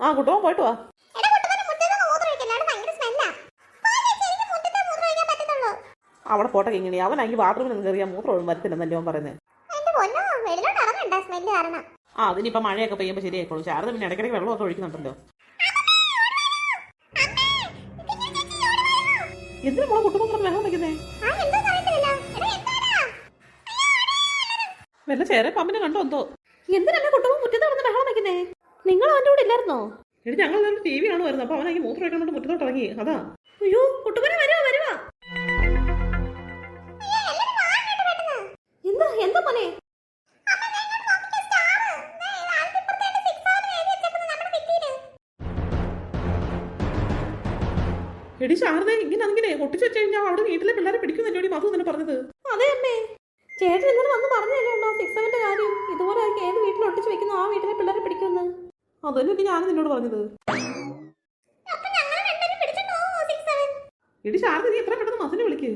ആ കുട്ടോ പോയിട്ട് വാ. കുട്ടുമ്പോ അവിടെ പോട്ടെ ഇങ്ങനെ അവനാണെങ്കിൽ ബാത്റൂമിൽ നിന്ന് കയറിയാൽ മൂത്രം വരത്തില്ലെന്നല്ലോ അവൻ പറയുന്നത് ആ അതിനിപ്പോ മഴയൊക്കെ പെയ്യുമ്പോൾ ശരിയായിക്കോളൂ. ശാരദ പിന്നെ ഇടയ്ക്കിടയ്ക്ക് വെള്ളമൊക്കെ ഒഴിക്കുന്നുണ്ടല്ലോ. എന്തിനാ മോളെ കുട്ടുമ്പോൾ വെള്ളം വയ്ക്കുന്നേ? വല്ല ചേരെ പമ്പിനെ കണ്ടോ എന്തോ? എന്തിനാ കുട്ടുമ്പോൾ മുറ്റത്ത് നിങ്ങൾ അവന്റെ കൂടെ ഇല്ലായിരുന്നോ എടി ഞങ്ങൾ നല്ല ടി വി കാണുമായിരുന്നു. അപ്പൊ അവനായി മൂത്രം കൊണ്ട് മുറ്റത്തോട്ട് ഇറങ്ങി. അതാ. അയ്യോ കുട്ടുമനെ വരുവാ വരുവാ. എന്താ എന്താ മോനെ? എടി ശാരദ ഇങ്ങനെ അങ്ങനെ ഒട്ടിച്ച് വെച്ച് കഴിഞ്ഞാൽ അവിടെ വീട്ടിലെ പിള്ളേരെ പിടിക്കുന്നില്ലോടി മധു തന്നെ പറഞ്ഞത്? അതെ അമ്മേ. ചേട്ടൻ ഇന്നലെ വന്ന് പറഞ്ഞല്ലോ സിക്സ് സെവന്റെ കാര്യം? ഇതുപോലെ ഏത് വീട്ടിൽ ഒട്ടിച്ചു വെക്കുന്നു ആ വീട്ടിലെ പിള്ളേരെ പിടിക്കുമെന്ന്. അതല്ലേ ഞാൻ നിന്നോട് പറഞ്ഞത്? എടി ശാരദ നീ എത്ര പെട്ടെന്ന് മസിനെ വിളിക്ക്.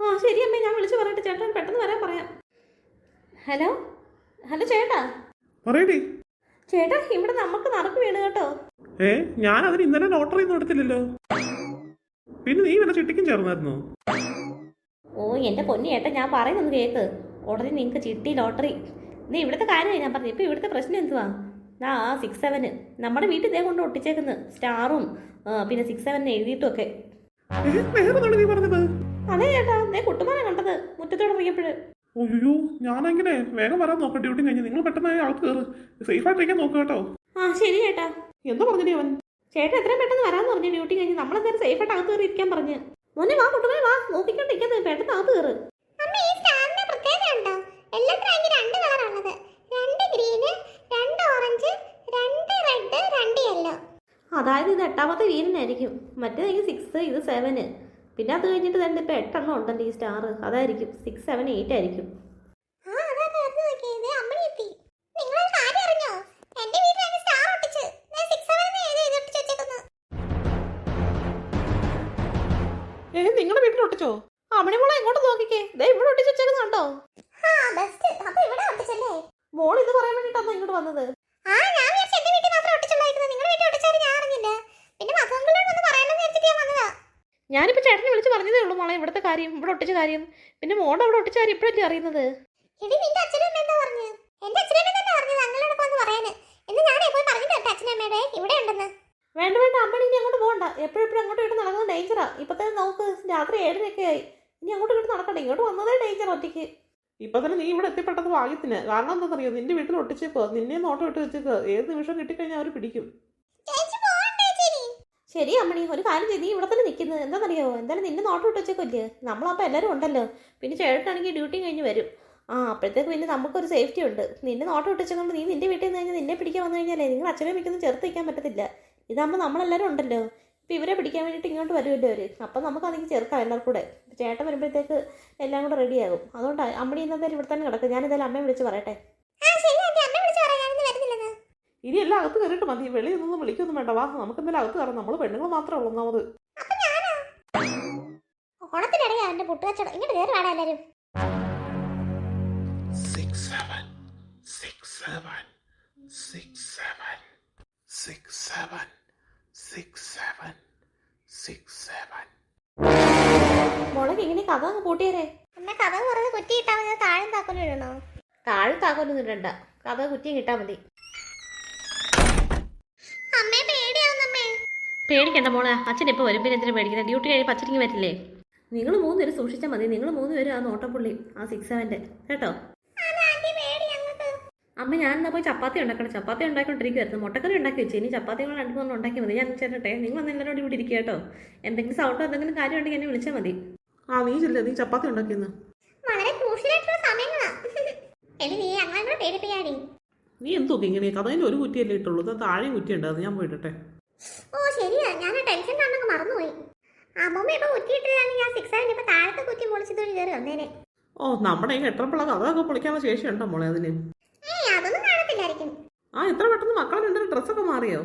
ആ ശരി അമ്മേ ഞാൻ വിളിച്ചു പറയട്ടെ. ചേട്ടൻ പെട്ടെന്ന് വരാൻ പറയാം. ഹലോ? ഹലോ ചേട്ടാ? പറയടി. ചേട്ടാ ഇവിടെ നമുക്ക് നടക്ക് വീണ് കേട്ടോ. ഏ ഞാൻ അതിന് ഇന്നലെ ലോട്ടറി ഒന്നും എടുത്തില്ലല്ലോ. പിന്നെ നീ വല്ല ചിട്ടിക്കും ചേർന്നായിരുന്നു? ഓ എന്റെ പൊന്നി ഏട്ടാ ഞാൻ പറയുന്നൊന്ന് കേക്ക്. ഉടനെ നിങ്ങക്ക് ചിട്ടി ലോട്ടറി. നീ ഇവിടുത്തെ കാര്യമായി ഞാൻ പറഞ്ഞു. ഇപ്പൊ ഇവിടുത്തെ പ്രശ്നം എന്തുവാ? ആ സിക്സ് സെവന് നമ്മുടെ വീട്ടിൽ ഇതേ കൊണ്ട് ഒട്ടിച്ചേക്കുന്ന. സ്റ്റാറും പിന്നെ സിക്സ് സെവൻ പറഞ്ഞത്? അതെ ചേട്ടാ ദേ കുട്ടുമാനെ കണ്ടത് മുറ്റത്തോടെ ഇറങ്ങിയപ്പോഴ്. അയ്യോ ഞാനെങ്ങനെ? വേഗം വരാൻ നോക്കാം ഡ്യൂട്ടി കഴിഞ്ഞ്. നിങ്ങൾ പെട്ടെന്ന് ആൾക്ക് കയറ് സേഫ് ആയിട്ടിരിക്കാൻ നോക്കുക കേട്ടോ. ആ ശരി ചേട്ടാ. എന്താ പറഞ്ഞില്ലേ അവൻ? ചേട്ടൻ എത്രയും പെട്ടെന്ന് വരാന്ന് പറഞ്ഞു. ഡ്യൂട്ടി കഴിഞ്ഞ് നമ്മളെന്തായാലും സേഫായിട്ട് അകത്ത് കയറി ഇരിക്കാൻ പറഞ്ഞു. മോനെ വാ കുട്ടുമാനെ വാ. നോക്കിക്കൊണ്ടിരിക്കുന്നത് പെട്ടെന്ന് അകത്ത് കയറ് അമ്മ ഈ സ്റ്റാറിന്റെ പ്രത്യേകത ഉണ്ടോ? എല്ലാത്തിനും അതിന് രണ്ട് കളറാണുള്ളത് രണ്ട് ഗ്രീന് രണ്ട് ഓറഞ്ച് രണ്ട് റെഡ് രണ്ട് യെല്ലോ. അതായത് ഇത് എട്ടാമത്തെ വീരനായിരിക്കും മറ്റേതെങ്കിൽ സിക്സ് ഇത് സെവന് പിന്നെ അത് കഴിഞ്ഞിട്ട് തന്നെ ഇപ്പം എട്ടെണ്ണം ഉണ്ടല്ലോ ഈ സ്റ്റാർ അതായിരിക്കും. സിക്സ് സെവൻ എയ്റ്റ് ആയിരിക്കും. അമ്മണി വീട്ടിൽ ഒട്ടിച്ച്. നിങ്ങളുടെ വീട്ടിൽ ഒട്ടിച്ചോ? ഇങ്ങോട്ട് നോക്കിക്കേ. ദേ ഇവിടെ ഒട്ടിച്ചു വെച്ചേക്കുന്നുണ്ടോ? ആ ബെസ്റ്റ് അപ്പൊ ഇവിടെ ഒട്ടിച്ചല്ലേ? മോൾ ഇത് പറയാൻ വേണ്ടിട്ടാണോ ഇങ്ങോട്ട് വന്നത്? ആ ഞാൻ വിചാരിച്ചു എന്റെ വീട്ടിൽ മാത്രം ഒട്ടിച്ചുള്ളായിരുന്നു നിങ്ങളുടെ വീട്ടിൽ ഒട്ടിച്ചാലും ഞാൻ അറിഞ്ഞില്ല. പിന്നെ മക്കളോട് വിചാരിച്ചിട്ട് ഞാൻ വന്നതാ. ഞാനിപ്പോൾ ചേട്ടനെ വിളിച്ച് പറഞ്ഞതേ ഉള്ളൂ മോളെ ഇവിടുത്തെ കാര്യം ഇവിടെ ഒട്ടിച്ച കാര്യം. പിന്നെ മോളുടെ അവിടെ ഒട്ടിച്ച കാര്യം ഇപ്പോഴല്ലേ അറിയുന്നത്? എടി നിന്റെ അച്ഛനും അമ്മ എന്താ പറഞ്ഞു? എന്റെ അച്ഛനും അമ്മ തന്നെ പറഞ്ഞത് അങ്ങളോട് വന്ന് പറയാന്. എന്ന് ഞാൻ പോയി പറഞ്ഞിട്ട് കേട്ടോ അച്ഛനും അമ്മയുടെ. ഇവിടെ ഉണ്ടെന്ന്. വേണ്ട വേണ്ട അമ്മ ഇനി അങ്ങോട്ട് പോകണ്ട എപ്പോഴും എപ്പോഴും അങ്ങോട്ട് ഇങ്ങോട്ട് നടക്കുന്നത് ഡേഞ്ചറാ ഇപ്പൊ തന്നെ നമുക്ക് രാത്രി ഏഴരയൊക്കെ ആയി. ഇനി അങ്ങോട്ട് ഇങ്ങോട്ട് നടക്കണ്ട. ഇങ്ങോട്ട് വന്നതേ ഡേഞ്ചർ ഒറ്റയ്ക്ക്. ഇപ്പൊ തന്നെ നീ ഇവിടെ എത്തിപ്പെട്ടത് ഭാഗ്യത്തിന്. കാരണം എന്താണെന്നറിയോ? നിന്റെ വീട്ടിൽ ഒട്ടിച്ചേക്കോ. നിന്നെ നോട്ടം ഇട്ട് വെച്ചേക്ക്. ഏത് നിമിഷം കിട്ടിക്കഴിഞ്ഞാൽ അവർ പിടിക്കും. ചേച്ചി പോകണ്ടേ ചേച്ചി. ശരി അമ്മണി ഒരു കാര്യം ചെയ്ത് നീ ഇവിടെ തന്നെ നിൽക്കുന്നത്. എന്താണെന്നറിയോ? എന്തായാലും നിന്നെ നോട്ടം ഇട്ട് വെച്ചേക്കില്ലേ നമ്മളപ്പോൾ എല്ലാവരും ഉണ്ടല്ലോ. പിന്നെ ചേട്ടനാണെങ്കിൽ ഡ്യൂട്ടി കഴിഞ്ഞ് വരും. ആ അപ്പോഴത്തേക്ക് പിന്നെ നമുക്കൊരു സേഫ്റ്റി ഉണ്ട്. നിന്നെ നോട്ടം ഇട്ട് വെച്ചുകൊണ്ട് നീ നിന്റെ വീട്ടിൽ നിന്ന് കഴിഞ്ഞാൽ നിന്നെ പിടിക്കാൻ വന്നു കഴിഞ്ഞാലേ നിങ്ങൾ അച്ഛനെ മിക്കൊന്നും ചേർത്ത് വയ്ക്കാൻ പറ്റത്തില്ല. ഇതാകുമ്പോൾ നമ്മളെല്ലാവരും ഉണ്ടല്ലോ. ഇപ്പം ഇവരെ പിടിക്കാൻ വേണ്ടിയിട്ട് ഇങ്ങോട്ട് വരുമല്ലോ അവർ അപ്പം നമുക്ക് അതെങ്കിൽ ചേർക്കാം എല്ലാവർക്കും കൂടെ. ചേട്ടൻ വരുമ്പോഴത്തേക്ക് എല്ലാം കൂടെ റെഡിയാകും അതുകൊണ്ട് അമ്മടി എന്തായാലും ഇവിടെ തന്നെ കിടക്കും. ഞാൻ എന്തായാലും അമ്മയെ വിളിച്ച് പറയട്ടെ. ഇനി എല്ലാം അകത്ത് കയറിയിട്ട് മതി. വെളിയിൽ നിന്നും വിളിക്കൊന്നും വേണ്ട. വാ നമുക്ക് എന്തായാലും അകത്ത് കയറാം. നമ്മൾ പെണ്ണുങ്ങൾ മാത്രമേ ഉള്ളൂ ഒന്നാമത്. ഓണത്തിനിടയാ എന്റെ ഇങ്ങോട്ട് കയറി വേണം എല്ലാരും. Six seven. Six seven. Six seven. Six seven. Six seven six seven മുളക് ഇങ്ങനെ കഥ അങ്ങ് പൂട്ടിയരേ. അമ്മ കഥ പറഞ്ഞ് കുറ്റിയിട്ടാ മതി താഴെ താക്കോലും ഇടണോ? താഴെ താക്കൊന്നും ഇടണ്ട. കഥ കുറ്റിയും കിട്ടാ മതി. പേടിയാവുന്നമ്മേ. പേടിക്കണ്ട മോളെ അച്ഛൻ ഇപ്പോൾ വരും? പിന്നെ എന്തിനാ പേടിക്കുന്നത്? ഡ്യൂട്ടി കഴിയുമ്പോൾ അച്ഛനിങ്ങ് വരില്ലേ? നിങ്ങൾ മൂന്ന് പേര് സൂക്ഷിച്ചാൽ മതി. നിങ്ങൾ മൂന്ന് പേരും ആ നോട്ടപ്പുള്ളി ആ സിക്സ് സെവന്റെ കേട്ടോ? അമ്മ ഞാൻ എന്നാ പോയി ചപ്പാത്തി ഉണ്ടാക്കണം. ചപ്പാത്തി ഉണ്ടാക്കിക്കൊണ്ടിരിക്കുവായിരുന്നു മുട്ടക്കറി ഉണ്ടാക്കി വെച്ചു. ഇനി ചപ്പാത്തി കൂടെ രണ്ടു മൂന്ന് ഉണ്ടാക്കി മതി. ഞാൻ ചേട്ടട്ടെ നിങ്ങൾ ഒന്ന് എല്ലാവരും ഇവിടെ ഇരിക്കുക കേട്ടോ. എന്തെങ്കിലും സൗണ്ടോ എന്തെങ്കിലും കാര്യം ഉണ്ടെങ്കിൽ എന്നെ വിളിച്ചാൽ മതി. ആ നീ ചെല്ലേ. നീ ചപ്പാത്തി ഉണ്ടാക്കിയെന്ന് വളരെ ക്രൂഷ്യലായിട്ടുള്ള സമയങ്ങളാ. എടി നീ കൂടെ പേടിപ്പിക്കാടി. നീ എന്തോ ഇങ്ങനെ? കഥയിൽ ഒരു കുറ്റിയല്ലേ ഇട്ടുള്ളൂ. താഴെ കുറ്റി ഉണ്ടായിരുന്നു അത് ഞാൻ പോയിട്ടെ ഓ ശരിയാ. ഞാൻ ടെൻഷൻ കാരണൊക്കെ മറന്നുപോയി. അമ്മമ്മ ഇപ്പൊ കുറ്റിയിട്ടില്ലാണെങ്കിൽ ഞാൻ സിക്സ് ആയിട്ട് ഇപ്പൊ താഴത്തെ കുറ്റി പൊളിച്ചത് കയറി വന്നേനെ. ഓ നമ്മുടെ ഈ എട്ടരപ്പിള്ള കഥ ഒക്കെ പൊളിക്കാനുള്ള ശേഷിയുണ്ടോ മോളെ അതിന്? അതൊന്നും കാണത്തില്ലായിരിക്കും. ആ എത്ര പെട്ടെന്ന് മക്കളെ രണ്ടൊരു ഡ്രസ്സൊക്കെ മാറിയോ?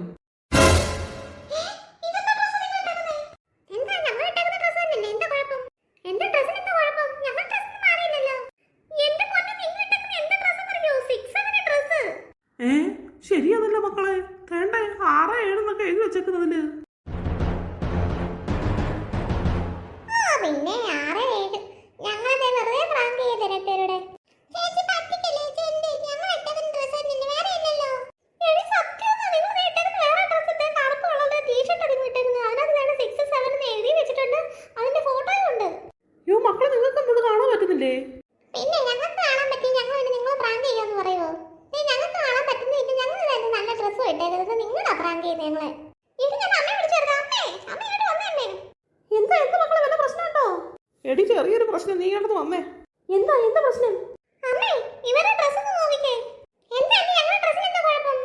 ശരിയാണല്ലോ മക്കളെ. വേണ്ട ആറ് ഏഴെന്നൊക്കെ എഴുതി വെച്ചേക്കുന്നതിൽ. ഡ്രസ്സും നിങ്ങളുടെ നിങ്ങളാ പ്രാങ്ക് ചെയ്യുന്നത് ഞങ്ങളെ. ഇത് ഞാൻ അമ്മയെ വിളിച്ചു അമ്മേ അമ്മ ഇങ്ങോട്ട് വന്നേ എന്താ എന്താ മക്കളെ വല്ല പ്രശ്നമുണ്ടോ? എടി ചെറിയൊരു പ്രശ്നം. നീ ഇങ്ങോട്ട് വന്നേ എന്താ എന്താ പ്രശ്നം? അമ്മേ ഇവരുടെ ഡ്രസ്സ് ഒന്ന് നോക്കിക്കേ. എന്താ ഞങ്ങളുടെ ഡ്രസ്സിന് എന്താ കുഴപ്പം?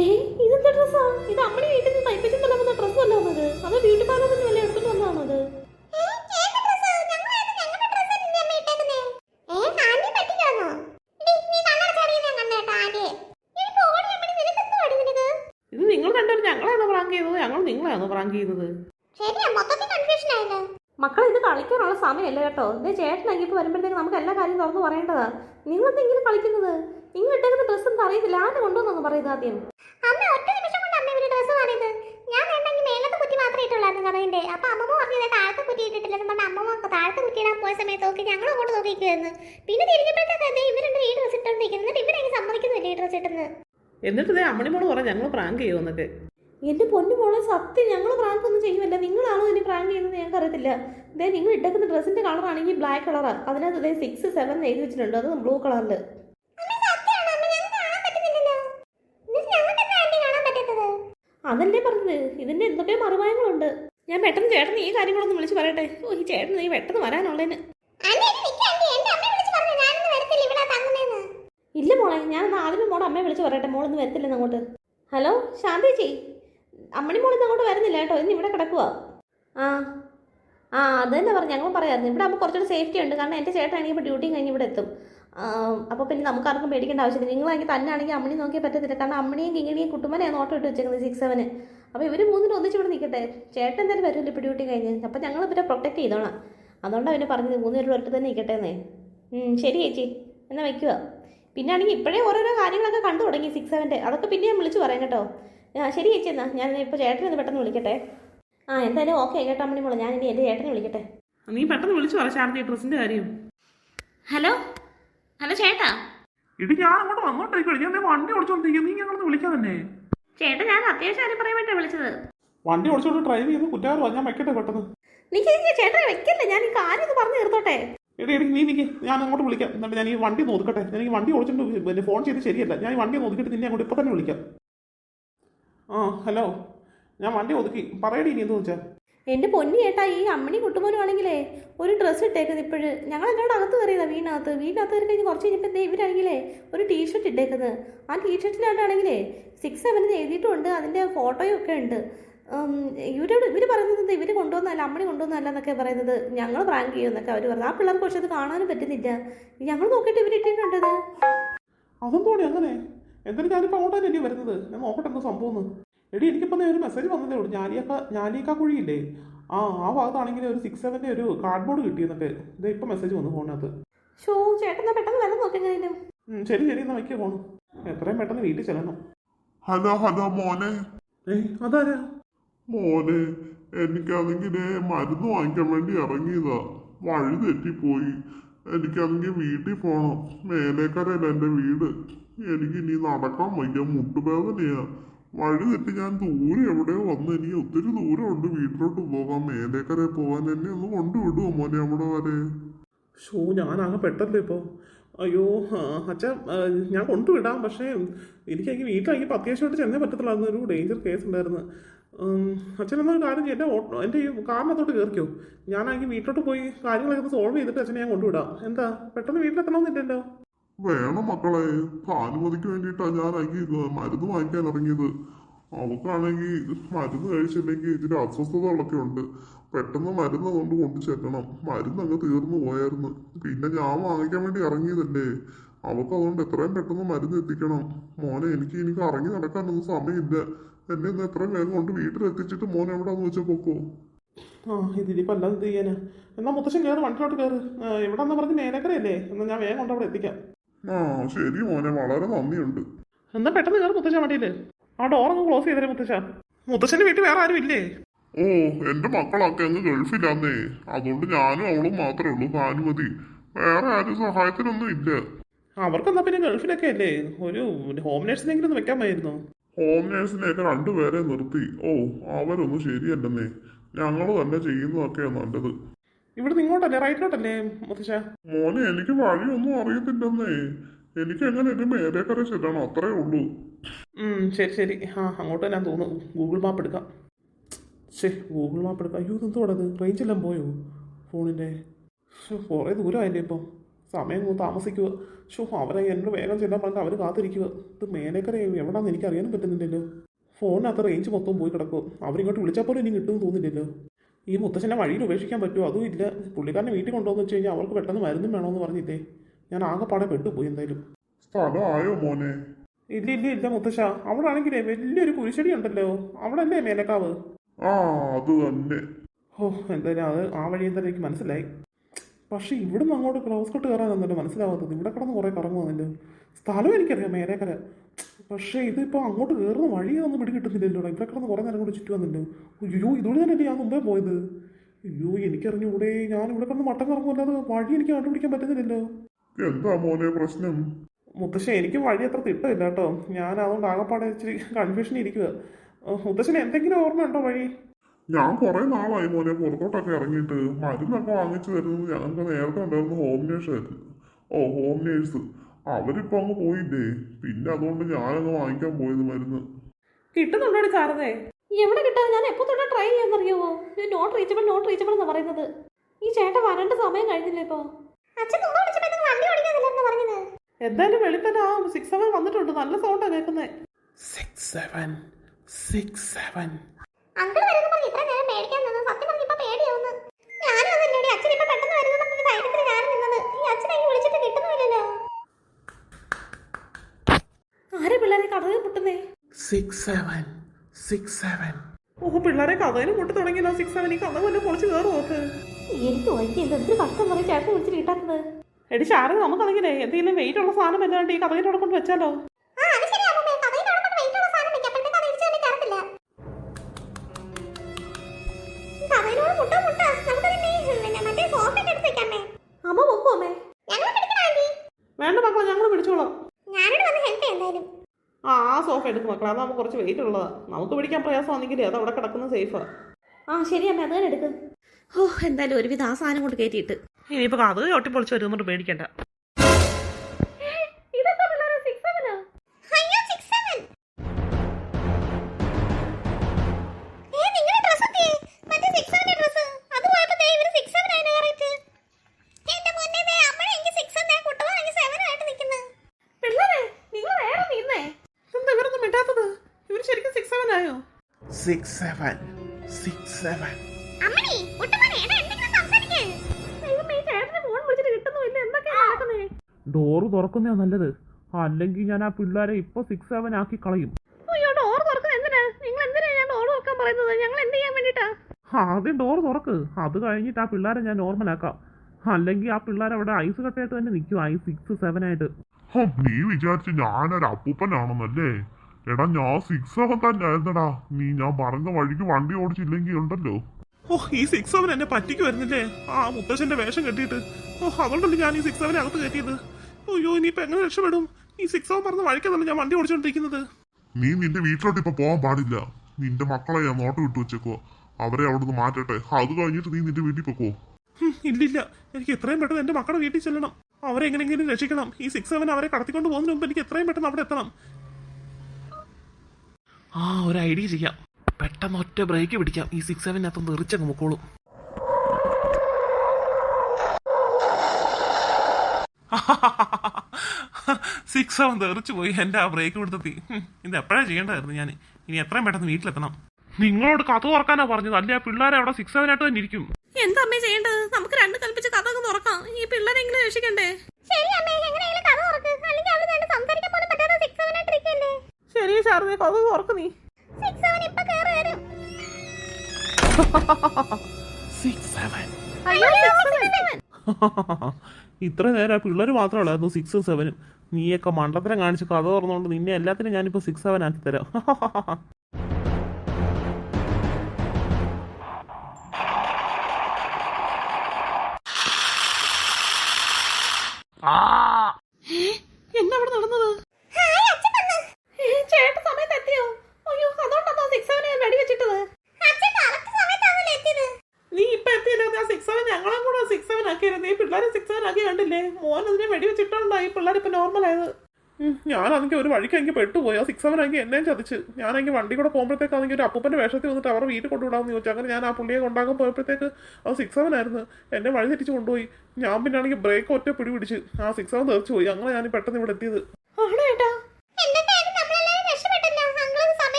ഏ ഇതെന്താ ഡ്രസ്സാ ഇത് അമ്മേ വീട്ടിൽ നിന്ന് തയ്പ്പിച്ചിട്ടല്ല വന്ന ഡ്രസ്സ് അല്ല അത് അത് ബ്യൂട്ടി പാർലറിൽ ഇത് നിങ്ങൾ രണ്ടുപേരും ഞങ്ങളാണോ പ്രാങ്ക് ചെയ്തത്? ഞങ്ങൾ നിങ്ങളാണോ പ്രാങ്ക് ചെയ്യുന്നത് ശരിയാ മൊത്തത്തിൽ കൺഫ്യൂഷൻ ആയല്ലോ? മക്കളെ ഇത് കളിക്കാനുള്ള സമയമല്ല കേട്ടോ. ഇത് ചേട്ടനെങ്കിൽ ഇപ്പോൾ വരുമ്പോഴത്തേക്ക് നമുക്ക് എല്ലാ കാര്യം തുറന്നു പറയേണ്ടതാ. നിങ്ങൾ എന്തെങ്കിലും കളിക്കുന്നത്? നിങ്ങൾ ഇട്ടേക്കുന്ന ഡ്രസ്സ് എന്താ അറിയത്തില്ല. ആരും കൊണ്ടുവന്നു പറയുന്നത് ആദ്യം? അമ്മ ഒറ്റ നിമിഷം കൊണ്ട് അമ്മ ഇവർ ഡ്രസ്സ് മാറിയത്. ഞാൻ വേണ്ടെങ്കിൽ മേലത്തെ കുറ്റി മാത്രമേ ഇട്ടുള്ളായിരുന്നു കടവിന്റെ അപ്പൊ അമ്മമ്മ പറഞ്ഞത് താഴത്തെ കുറ്റി ഇട്ടിട്ടില്ലെന്ന് പറഞ്ഞ താഴത്തെ കുറ്റി ഇടാൻ പോയ സമയത്ത് നോക്കി ഞങ്ങൾ അങ്ങോട്ട് നോക്കിക്കുമായിരുന്നു പിന്നെ തിരിഞ്ഞപ്പോഴത്തേക്ക് ഇവരുണ്ട് രണ്ട് ഈ ഡ്രസ്സ് ഇട്ടോണ്ടിരിക്കുന്നത് ഇവരെ ഇവരെങ്കിൽ സമ്മതിക്കുന്നില്ല ഈ ഡ്രസ്സ് ഇട്ടുന്നത് എന്നിട്ട് ഇതേ അമ്മണിമോൾ പറഞ്ഞു ഞങ്ങൾ പ്രാങ്ക് ചെയ്യുമെന്നൊക്കെ എന്റെ പൊന്നു മോളെ സത്യം ഞങ്ങൾ പ്രാങ്ക് ഒന്നും ചെയ്യുമല്ല നിങ്ങളാണോ ഇതിന് പ്രാങ്ക് ചെയ്യുന്നത് ഞങ്ങൾക്ക് അറിയത്തില്ല ഇതേ നിങ്ങൾ ഇട്ടേക്കുന്ന കളർ ആണെങ്കിൽ ബ്ലാക്ക് കളറാണ് അതിനകത്ത് ഇതേ സിക്സ് സെവൻ എഴുതി വെച്ചിട്ടുണ്ട്. അത് ബ്ലൂ പറ്റാത്തത് അതല്ലേ പറഞ്ഞത്? ഇതിന്റെ എന്തൊക്കെയോ മറുപായങ്ങളുണ്ട്? ഞാൻ പെട്ടെന്ന് ചേട്ടൻ ഈ കാര്യങ്ങളൊന്നും വിളിച്ചു പറയട്ടെ. ഓ ഈ ചേട്ടൻ നീ പെട്ടെന്ന് വരാനുള്ളതിന് ആന്റി എന്നെ നിൽക്ക് ആന്റി എന്റെ അമ്മയെ വിളിച്ച് പറഞ്ഞു ഞാനൊന്നും വരത്തില്ല ഇവിടെ തങ്ങുന്നേന്ന് ഇല്ല മോളെ ഞാൻ ആദ്യമേ മോളെ അമ്മയെ വിളിച്ച് പറയട്ടെ. മോളൊന്നും വരത്തില്ലെന്ന് അങ്ങോട്ട്. ഹലോ ശാന്തി ചേച്ചി. അമ്മണി മോളിന്ന് അങ്ങോട്ട് വരുന്നില്ല കേട്ടോ. ഇന്ന് ഇവിടെ കിടക്കുക ആ ആ അത് തന്നെ പറഞ്ഞു? ഞങ്ങൾ പറയാമായിരുന്നു ഇവിടെ ആകുമ്പോൾ കുറച്ചുകൂടി സേഫ്റ്റി ഉണ്ട്. കാരണം എന്റെ ചേട്ടനാണെങ്കിൽ ഇപ്പോൾ ഡ്യൂട്ടി കഴിഞ്ഞ് ഇവിടെ എത്തും. അപ്പോൾ പിന്നെ നമുക്ക് ആർക്കും പേടിക്കേണ്ട ആവശ്യമില്ല. നിങ്ങളാണെങ്കിൽ തന്നെ ആണെങ്കിൽ അമ്മണി നോക്കിയാൽ പറ്റത്തില്ല. കാരണം അമ്മണിയും കിങ്ങിണിയും കുട്ടുമനെയാണ് ഓട്ടോ ഇട്ട് വെച്ചേക്കുന്നത് സിക്സ് സെവന് അപ്പോൾ ഇവർ മൂന്നിനും ഒന്നിച്ച് ഇവിടെ നിൽക്കട്ടെ ചേട്ടൻ എന്തായാലും വരുമല്ലോ ഇപ്പോൾ ഡ്യൂട്ടി കഴിഞ്ഞ്. അപ്പോൾ ഞങ്ങൾ ഇവരെ പ്രൊട്ടക്റ്റ് ചെയ്തോളാം. അതുകൊണ്ടാണ് അവന് പറഞ്ഞത് മൂന്ന് പേരുടെ ഒരിടത്ത് തന്നെ നിൽക്കട്ടെ എന്നേ. ശരി ചേച്ചി. എന്നാൽ വയ്ക്കുക പിന്നെ ആണെങ്കിൽ ഇപ്പോഴേ ഓരോരോ കാര്യങ്ങളൊക്കെ കണ്ടു തുടങ്ങി സിക്സ് സെവന്റെ അതൊക്കെ പിന്നെ ഞാൻ വിളിച്ച് പറയാം കേട്ടോ. ആ ശരി ചേച്ചി എന്നാൽ ഞാൻ ഇപ്പോൾ ചേട്ടനെ ഒന്ന് പെട്ടെന്ന് വിളിക്കട്ടെ. ആ എന്തായാലും ഓക്കെ കേട്ടോ അമ്മണി മോളെ ഞാൻ ഇനി എന്റെ ചേട്ടനെ വിളിക്കട്ടെ. നീ പെട്ടെന്ന് വിളിച്ചു പറ ശാരദ ഡ്രസ്സിന്റെ കാര്യം. ഹലോ? ഹലോ ചേട്ടാ? ഇടി ഞാൻ അങ്ങോട്ട് വന്നോണ്ടിരിക്കും ഞാൻ വണ്ടി ഓടിച്ചോണ്ടിരിക്കും നീ ഞങ്ങളൊന്ന് വിളിക്കാൻ തന്നെ. ചേട്ടാ ഞാൻ അത്യാവശ്യം ആരും പറയാൻ വേണ്ടിയാണ് വിളിച്ചത്. വണ്ടി ഓടിച്ചോണ്ട് ഡ്രൈവ് ചെയ്യുന്ന കുറ്റാറ് ഞാൻ വെക്കട്ടെ പെട്ടെന്ന്. നീ ചേട്ടാ വെക്കല്ലേ? ഞാൻ ഈ കാര്യം ഒന്ന് പറഞ്ഞു തീർത്തോട്ടെ. എടി എടി നീ നിൽക്ക് ഞാൻ അങ്ങോട്ട് വിളിക്കാം. എന്നിട്ട് ഞാൻ ഈ വണ്ടി നോക്കട്ടെ ഞാൻ ഈ വണ്ടി ഓടിച്ചിട്ട് പിന്നെ ഫോൺ ചെയ്ത് ശരിയല്ല. ഞാൻ ഈ വണ്ടി നോക്കിയിട്ട് നിന്നെ അങ്ങോട്ട് ഇപ്പം തന്നെ വിളിക്കാം. ആ ഹലോ ഞാൻ വണ്ടി ഒതുക്കി. പറയടി ഇനി എന്ന് വെച്ചാൽ എന്റെ പൊന്നി ഏട്ടാ ഈ അമ്മണി കുട്ടുമോനും ആണെങ്കിലേ ഒരു ഡ്രസ്സ് ഇട്ടേക്കുന്നത് ഇപ്പോഴ് ഞങ്ങൾ എന്നോട് അകത്ത് കയറിയതാ വീടിനകത്ത്. വീടിനകത്ത് കയറി കഴിഞ്ഞ് കുറച്ച് കഴിഞ്ഞപ്പോൾ ഇവരാണെങ്കിലേ ഒരു ടീഷർട്ട് ഇട്ടേക്കുന്നത്. ആ ടീഷർട്ടിനായിട്ടാണെങ്കിലേ സിക്സ് സെവൻ എഴുതിയിട്ടുണ്ട് അതിന്റെ ഫോട്ടോയും ഒക്കെ ഉണ്ട്. ഇവരോട് ഇവർ പറയുന്നത് ഇവർ കൊണ്ടുവന്നല്ല അമ്മണി കൊണ്ടുവന്നല്ല എന്നൊക്കെ പറയുന്നത് ഞങ്ങൾ പ്രാങ്ക് ചെയ്യുമെന്നൊക്കെ അവർ പറഞ്ഞു ആ പിള്ളേർക്ക് പക്ഷെ അത് കാണാനും പറ്റുന്നില്ല. ഞങ്ങൾ നോക്കിയിട്ട് ഇവർ ഇട്ടിട്ടുണ്ടത് അതെന്തോടി അങ്ങനെ എന്തായാലും ഞാനിപ്പോൾ അങ്ങോട്ടാണ് തന്നെ വരുന്നത്? ഞാൻ നോക്കട്ടെ എന്താ സംഭവം എന്ന്. എടി എനിക്കിപ്പോൾ ഒരു മെസ്സേജ് വന്നതേ ഉള്ളൂ. ഞാലിയക്ക ഞാലിയക്ക കുഴിയില്ലേ? ആ ആ ഭാഗത്താണെങ്കിൽ ഒരു സിക്സ് സെവന്റെ ഒരു കാർഡ്ബോർഡ് കിട്ടിയെന്നൊക്കെ. ഇതേ ഇപ്പം മെസ്സേജ് വന്നു ഫോണിനകത്ത്. ഷോ ചേട്ടൻ പെട്ടെന്ന് വരാൻ നോക്കെങ്ങനെയും ശരി ശരി എന്നാൽ വയ്ക്കുക എത്രയും പെട്ടെന്ന് വീട്ടിൽ ചെല്ലണം. ഹലോ ഹലോ മോനെ. ഏയ് അതാരാ? മോനെ എനിക്കാണെങ്കിൽ മരുന്ന് വാങ്ങിക്കാൻ വേണ്ടി ഇറങ്ങിയതാ. വഴി തെറ്റിപ്പോയി. എനിക്കാണെങ്കിൽ വീട്ടിൽ പോകണം മേലേക്കരയല്ല എന്റെ വീട്. എനിക്ക് ഇനി നടക്കാൻ വയ്യ. മുട്ടുവേദനയാ. വഴി തെറ്റി ഞാൻ ദൂരെ എവിടെയോ വന്ന് ഇനി ഒത്തിരി ദൂരമുണ്ട് വീട്ടിലോട്ട് പോകാം. മേലേക്കര പോകാൻ എന്നെ ഒന്ന് കൊണ്ടുവിടുമോ മോനെ അവിടെ വരെ? ഷോ ഞാനാകെ പെട്ടല്ലോ ഇപ്പോൾ അയ്യോ അച്ഛാ ഞാൻ കൊണ്ടുവിടാം. പക്ഷേ എനിക്കാണെങ്കിൽ വീട്ടിലാണെങ്കിൽ അത്യാവശ്യമായിട്ട് ചെന്നേ പറ്റത്തുള്ളായിരുന്നു. ഒരു ഡേഞ്ചർ കേസ് ഉണ്ടായിരുന്നു അച്ഛൻ കാര്യം ചെയ്യും. എന്റെ ഓട്ടോ എന്റെ ഈ കാറിനകത്തോട്ട് കയറിക്കോ ഞാനാണെങ്കിൽ വീട്ടിലോട്ട് പോയി കാര്യങ്ങളൊക്കെ ഒന്ന് സോൾവ് ചെയ്തിട്ട് അച്ഛനെ ഞാൻ കൊണ്ടുവിടാം. എന്താ? പെട്ടെന്ന് വീട്ടിലെത്തണമെന്നില്ലല്ലോ വേണം മക്കളെ. ഭാനുമതിക്ക് വേണ്ടിയിട്ടാണ് ഞാനാണെങ്കിൽ മരുന്ന് വാങ്ങിക്കാൻ ഇറങ്ങിയത്. അവൾക്കാണെങ്കിൽ മരുന്ന് കഴിച്ചില്ലെങ്കിൽ ഇതിന് അസ്വസ്ഥതകളൊക്കെ ഉണ്ട്. പെട്ടെന്ന് മരുന്ന് കൊണ്ട് കൊണ്ടു ചെല്ലണം. മരുന്ന് അങ്ങ് തീർന്നു പോയായിരുന്നു. പിന്നെ ഞാൻ വാങ്ങിക്കാൻ വേണ്ടി ഇറങ്ങിയതല്ലേ. അവൾക്ക് അതുകൊണ്ട് എത്രയും പെട്ടെന്ന് മരുന്ന് എത്തിക്കണം. മോനെ എനിക്ക് എനിക്ക് ഇറങ്ങി നടക്കാനൊന്നും സമയമില്ല. എന്നെ ഒന്ന് എത്ര വേഗം കൊണ്ട് വീട്ടിലെത്തിച്ചിട്ട് മോനെ എവിടാന്ന് വെച്ചാൽ പൊക്കോ? ആ ഇതിലിപ്പോൾ അല്ലാതെ ചെയ്യാനാ? എന്നാ മുത്തശ്ശൻ കയറി വണ്ടിയിലോട്ട് കയറ് ഇവിടെ എന്ന് പറഞ്ഞ് മേനക്കരയല്ലേ എന്നാൽ ഞാൻ വേഗം കൊണ്ട് അവിടെ എത്തിക്കാം. ആ ശരി മോനെ വളരെ നന്ദിയുണ്ട്. എന്നാ പെട്ടെന്ന് കയറി മുത്തശ്ശ വണ്ടിയില്ലേ ആ ഡോറങ്ങ് ക്ലോസ് ചെയ്തേ മുത്തശ്ശ. മുത്തശ്ശന്റെ വീട്ടിൽ വേറെ ആരും ഇല്ലേ? ഓ എന്റെ മക്കളൊക്കെ അങ്ങ് ഗൾഫിലാന്നേ. അതുകൊണ്ട് ഞാനും അവളും മാത്രമേ ഉള്ളൂ ഭാനുമതി. വേറെ ആരും സഹായത്തിനൊന്നും ഇല്ല. അവർക്കെന്നാ പിന്നെ ഗൾഫിലൊക്കെ അല്ലേ? ഒരു ഹോം നേഴ്സിനെങ്കിലും ഒന്ന് വെക്കാമായിരുന്നു ഹോം നേഴ്സിനെയൊക്കെ രണ്ടുപേരെ നിർത്തി. ഓ അവരൊന്നും ശരിയല്ലെന്നേ. ഞങ്ങൾ തന്നെ ചെയ്യുന്നതൊക്കെയാ നല്ലത്. ഇവിടുന്ന് ഇങ്ങോട്ടല്ലേ? റൈറ്റിലോട്ടല്ലേ മുത്തശ്ശ? മോനെ എനിക്ക് വഴിയൊന്നും അറിയത്തില്ലെന്നേ. എനിക്ക് എങ്ങനെ എന്റെ മേലേക്കര ചെല്ലണം അത്രേ ഉള്ളൂ. ശരി ശരി. ആ അങ്ങോട്ട് ഞാൻ തോന്നുന്നു ഗൂഗിൾ മാപ്പ് എടുക്കാം. ശേ ഗൂഗിൾ മാപ്പ് എടുക്കാം. അയ്യോ ഇതെന്തോടെ അത് റേഞ്ച് എല്ലാം പോയോ? ഫോണിന്റെ കുറേ ദൂരമായില്ലേ ഇപ്പം. സമയം താമസിക്കുക ഷോ അവരെ എന്നോട് വേഗം ചെല്ലാൻ പറഞ്ഞിട്ട് അവർ കാത്തിരിക്കുക. ഇത് മേലേക്കര എവിടാന്ന് എനിക്ക് അറിയാനും പറ്റുന്നില്ലല്ലോ. ഫോണിനകത്ത് റേഞ്ച് മൊത്തം പോയി കിടക്കും. അവരിങ്ങോട്ട് വിളിച്ചാൽ പോലും ഇനി കിട്ടുമെന്ന് തോന്നുന്നില്ലല്ലോ. ഈ മുത്തച്ഛനെ വഴിയിൽ ഉപേക്ഷിക്കാൻ പറ്റുമോ? അതും ഇല്ല. പുള്ളിക്കാരനെ വീട്ടിൽ കൊണ്ടുവന്ന് വെച്ച് കഴിഞ്ഞാൽ അവർക്ക് പെട്ടെന്ന് മരുന്നും വേണമെന്ന് പറഞ്ഞില്ലേ? ഞാൻ ആകെപ്പാടെ പെട്ടുപോയി എന്തായാലും. സ്ഥലം ആയോ മോനെ? ഇല്ല ഇല്ല ഇല്ല മുത്തശ്ശ. അവിടെ ആണെങ്കിലേ വലിയൊരു കുരിശടി ഉണ്ടല്ലോ. അവിടെ അല്ലേ മേലക്കാവ് ആ അത് തന്നെ. ഓ എന്തായാലും അത് ആ വഴി എന്തായാലും എനിക്ക് മനസ്സിലായി. പക്ഷേ ഇവിടുന്ന് അങ്ങോട്ട് ക്രോസ് കട്ട് കയറാനൊന്നുമല്ലോ മനസ്സിലാവാത്തത്. ഇവിടെ കിടന്ന് കുറേ കറങ്ങുന്നല്ലോ സ്ഥലം എനിക്കറിയാം മേലേക്കര. പക്ഷേ ഇതിപ്പോൾ അങ്ങോട്ട് കയറുന്ന വഴിയൊന്നും ഒന്നും കിട്ടുന്നില്ലല്ലോ ഇവിടെ കിടന്ന് കുറേ നേരം കൂടി ചുറ്റി വന്നല്ലോ അയ്യോ ഇതുവഴി തന്നെയല്ലേ ഞാൻ മുമ്പേ പോയത്? അയ്യോ എനിക്കറിഞ്ഞൂടെ. ഞാൻ ഇവിടെ കിടന്ന് മട്ടം കറങ്ങുമല്ലാതെ വഴി എനിക്ക് കണ്ടുപിടിക്കാൻ പറ്റുന്നില്ലല്ലോ. എന്താ മോനെ പ്രശ്നം? മുത്തശ്ശൻ എനിക്ക് വഴി അത്ര തിട്ടമില്ല കേട്ടോ. ഞാൻ അതുകൊണ്ട് ആകെപ്പാടെ ഇച്ചിരി കൺഫ്യൂഷൻ ഇരിക്കുക മുത്തശ്ശന് എന്തെങ്കിലും ഓർമ്മ ഉണ്ടോ വഴി? ഞാൻ കുറെ നാളായി മോനെ പുറത്തോട്ടൊക്കെ ഇറങ്ങിയിട്ട് മരുന്നൊക്കെ വാങ്ങിച്ചു തരുന്നത് ഞങ്ങൾക്ക് നേരത്തെ ഉണ്ടായിരുന്ന ഹോം നേഴ്സായിരുന്നു ഓ ഹോം നേഴ്സ് അവരിപ്പോ അങ്ങ് പോയില്ലേ? പിന്നെ അതുകൊണ്ട് ഞാനങ്ങ് വാങ്ങിക്കാൻ പോയത് മരുന്ന്. കിട്ടുന്നുണ്ടോ സാറേ എവിടെ കിട്ടാൻ? ഞാൻ എപ്പോൾ തൊട്ടാ ട്രൈ ചെയ്യാന്നറിയാവോ? നോട്ട് റീച്ചബിൾ നോട്ട് റീച്ചബിൾ എന്ന് പറയുന്നത്. ഈ ചേട്ടൻ വരേണ്ട സമയം കഴിഞ്ഞില്ലേ ഇപ്പോ? അച്ഛൻ മുമ്പ് വിളിച്ചപ്പോഴത്തേക്ക് വണ്ടി ഓടിക്കാന്നില്ലായിരുന്നു പറഞ്ഞത് എന്തായാലും വെളിപ്പന. ആ സിക്സ് സെവൻ വന്നിട്ടുണ്ട്. നല്ല സൗണ്ടാണ് കേൾക്കുന്നത് six seven six seven uncle വരുന്ന പേടിക്കാൻ നിന്നു. സത്യം പറഞ്ഞ ഇപ്പൊ പേടിയാവുന്നു. ഞാനും അതല്ലേ അച്ഛൻ ഇപ്പൊ പെട്ടെന്ന് വരുന്ന പറഞ്ഞ ധൈര്യത്തിൽ ഞാൻ നിന്നത്. ഈ അച്ഛനെ വിളിച്ചിട്ട് കിട്ടുന്നില്ലല്ലോ ആരെ പിള്ളേരെ കടലിൽ മുട്ടുന്നേ? സിക്സ് സെവൻ സിക്സ് സെവൻ ഓ പിള്ളേരെ കഥയിലും മുട്ടി തുടങ്ങിയല്ലോ സിക്സ് സെവൻ ഈ കഥ വല്ല പൊളിച്ച് കയറും നോക്ക്. എനിക്ക് വൈകി എന്ത് കഷ്ടം പറയും ചേട്ടൻ വിളിച്ചിട്ട് കിട്ടാത്തത്. എടി ഷാറ് നമുക്കാണെങ്കിലേ എന്തെങ്കിലും വെയിറ്റ് ഉള്ള സാധനം അല്ലാണ്ട് ഈ കഥകിന്റെ അവിടെ കൊണ്ട് വെച്ചാലോ? സോഫ എടുക്കും മക്കളെ അത് നമുക്ക് കുറച്ച് വെയിറ്റ് ഉള്ളതാണ് നമുക്ക് പിടിക്കാൻ പ്രയാസമാണെങ്കിൽ അത് അവിടെ കിടക്കുന്നത് സേഫാണ് ആ. ശരി അമ്മ അത് തന്നെ എടുക്ക്. ഓ എന്തായാലും ഒരുവിധം ആ സാധനം കൊണ്ട് കയറ്റിയിട്ട് ഇനിയിപ്പോൾ കഥ ഒട്ടിപ്പൊളിച്ച് പൊളിച്ച് വരുന്നോണ്ട് പേടിക്കണ്ട. വിളിച്ചിട്ട് സെവൻ സിക്സ് സെവൻ ഡോറ് തുറക്കുന്നതാ നല്ലത്. അല്ലെങ്കിൽ ഞാൻ ആ പിള്ളേരെ ഇപ്പൊ സിക്സ് സെവൻ ആക്കി കളയും. അയ്യോ ഡോർ തുറക്കുന്നത് എന്തിനാ? നിങ്ങൾ എന്തിനാ ഞാൻ ഡോർ തുറക്കാൻ പറയുന്നത്? ഞങ്ങൾ എന്ത് ചെയ്യാൻ വേണ്ടിട്ടാ ആദ്യം ഡോർ തുറക്ക്. അത് കഴിഞ്ഞിട്ട് ആ പിള്ളേരെ ഞാൻ നോർമൽ ആക്കാം. അല്ലെങ്കിൽ ആ പിള്ളേർ അവിടെ ഐസ് കട്ടയായിട്ട് തന്നെ നിൽക്കും. ഐ സിക്സ് സെവൻ ആയിട്ട്. ഹോ, നീ വിചാരിച്ച് ഞാനൊരു അപ്പൂപ്പനാണെന്നല്ലേ എടാ ഞാൻ സിക്സ് സെവൻ തന്നെയായിരുന്നടാ. നീ ഞാൻ പറഞ്ഞ വഴിക്ക് വണ്ടി ഓടിച്ചില്ലെങ്കിൽ ഉണ്ടല്ലോ. ഓ ഈ സിക്സ് സെവൻ എന്നെ പറ്റിക്ക് വരുന്നില്ലേ? ആ മുത്തശ്ശന്റെ വേഷം കെട്ടിയിട്ട്. ഓ അതുകൊണ്ടല്ലേ ഞാൻ ഈ സിക്സ് സെവൻ അകത്ത് കയറ്റിയത്? അയ്യോ ഇനിയിപ്പോ എങ്ങനെ രക്ഷപ്പെടും? ഈ സിക്സ് സെവൻ പറഞ്ഞ വഴിക്കതല്ല ഞാൻ വണ്ടി ഓടിച്ചോണ്ടിരിക്കുന്നത്? നീ നിന്റെ വീട്ടിലോട്ട് ഇപ്പൊ പോകാൻ പാടില്ല. നിന്റെ മക്കളെ ഞാൻ നോട്ട് വിട്ടു വെച്ചേക്കോ അവരെ അവിടുന്ന് മാറ്റട്ടെ. അത് കഴിഞ്ഞിട്ട് നീ നിന്റെ വീട്ടിൽ പൊക്കോ. ഇല്ലില്ല. എനിക്ക് എത്രയും പെട്ടെന്ന് എന്റെ മക്കളെ വീട്ടിൽ ചെല്ലണം. അവരെ എങ്ങനെയെങ്കിലും രക്ഷിക്കണം. ഈ സിക്സ് സെവൻ അവരെ കടത്തിക്കൊണ്ട് പോകുന്നതിന് മുമ്പ് എനിക്ക് എത്രയും പെട്ടെന്ന് അവിടെ എത്തണം. ആ ഒരു ഐഡിയ ചെയ്യാം. പെട്ടെന്ന് ഒറ്റ ബ്രേക്ക് പിടിക്കാം. ഈ സിക്സ് സെവനകത്ത് എറിച്ചങ്ങ് മുക്കോളും സിക്സ് സെവൻ തെറിച്ചു പോയി എന്റെ ആ ബ്രേക്ക് കൊടുത്തെത്തി ഇത് എപ്പോഴാ ചെയ്യേണ്ടതായിരുന്നു ഞാൻ ഇനി എത്രയും പെട്ടെന്ന് വീട്ടിലെത്തണം. നിങ്ങളോട് കഥ തുറക്കാനാ പറഞ്ഞത്. അല്ലെ ആ പിള്ളേരെ അവിടെ സിക്സ് സെവൻ ആയിട്ട് തന്നെ ഇരിക്കും. എന്താ അമ്മേ ചെയ്യേണ്ടത്? നമുക്ക് രണ്ട് കൽപ്പിച്ച് കഥ അങ്ങ് തുറക്കാം. ഈ പിള്ളേരെങ്കിലും രക്ഷിക്കണ്ടേ? ശരി അമ്മേ എങ്ങനെയെങ്കിലും കഥ തുറക്ക്. അല്ലെങ്കിൽ അവൾ കണ്ട് സംസാരിക്കാൻ പോലും പറ്റാതെ സിക്സ് സെവൻ ആയിട്ട് ഇരിക്കല്ലേ ശരി ശാരദ കഥ ഓർക്ക് നീ. ഇത്ര നേരം പിള്ളേർ മാത്രമല്ലായിരുന്നു സിക്സും സെവനും നീയൊക്കെ മണ്ടത്തരം കാണിച്ച് കഥ തുറന്നുകൊണ്ട് നിന്നെ എല്ലാത്തിനും ഞാനിപ്പോൾ സിക്സ് സെവൻ ആക്കി തരാം. വഴിക്ക് എനിക്ക് പെട്ടുപോയി. ആ സിക്സ് സെവൻ ആക്കി എന്നെയും ചതിച്ച്. ഞാനെങ്കിൽ വണ്ടി കൂടെ പോകുമ്പോഴത്തേക്കാണെങ്കിൽ ഒരു അപ്പൂപ്പന്റെ വേഷത്തിൽ വന്നിട്ട് അവർ വീട്ടിൽ കൊണ്ടുവിടാമെന്ന് ചോദിച്ചു. അങ്ങനെ ഞാൻ ആ പുള്ളിയെ കൊണ്ടാക്കാൻ പോയപ്പോഴത്തേക്ക് അത് സിക്സ് സെവൻ ആയിരുന്നു. എന്നെ വഴി തെറ്റിച്ച് കൊണ്ടുപോയി. ഞാൻ പിന്നെ ആണെങ്കിൽ ബ്രേക്ക് ഒറ്റ പിടി പിടിച്ച് ആ സിക്സ് സെവൻ തെറിച്ചു പോയി. അങ്ങനെ ഞാൻ പെട്ടെന്ന് ഇവിടെ എത്തിയത്.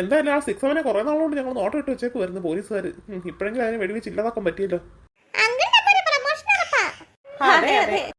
എന്തായാലും ആ സിക്സ് സെവനെ കുറേ നാളുകൊണ്ട് ഞങ്ങൾ നോട്ടം ഇട്ട് വെച്ചേക്ക് വരുന്നു പോലീസുകാർ ഇപ്പോഴെങ്കിലും അതിനെ വെടിവെച്ച് ഇല്ലാതാക്കാൻ പറ്റിയല്ലോ. 好哈没